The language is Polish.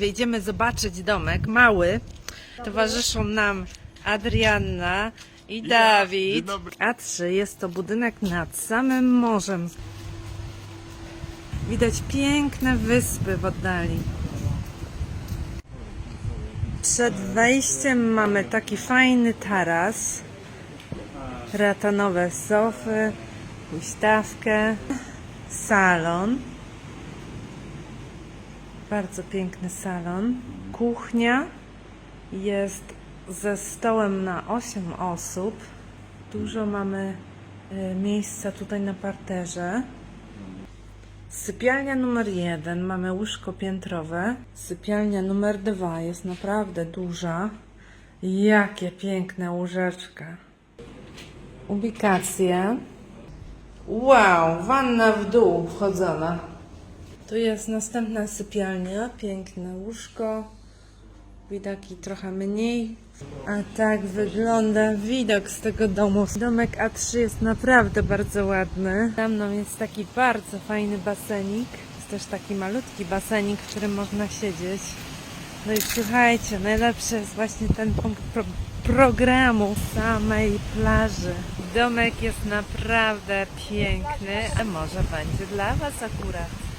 Wyjdziemy zobaczyć domek, mały. Towarzyszą nam Adrianna i Dawid. dzień dobry. A3 jest to budynek nad samym morzem. Widać piękne wyspy w oddali. Przed wejściem mamy taki fajny taras. Ratanowe sofy, huśtawkę, salon. Bardzo piękny salon. Kuchnia jest ze stołem na 8 osób. Dużo mamy e, miejsca tutaj na parterze. Sypialnia numer jeden, mamy łóżko piętrowe. Sypialnia numer dwa jest naprawdę duża. Jakie piękne łóżeczka. Ubikacje. Wow, wanna w dół wchodzona. Tu jest następna sypialnia, piękne łóżko. Widaki trochę mniej. A tak wygląda widok z tego domu. Domek A3 jest naprawdę bardzo ładny. Za mną jest taki bardzo fajny basenik. Jest też taki malutki basenik, w którym można siedzieć. No i słuchajcie, najlepszy jest właśnie ten punkt pro programu samej plaży. Domek jest naprawdę piękny, a może będzie dla Was akurat.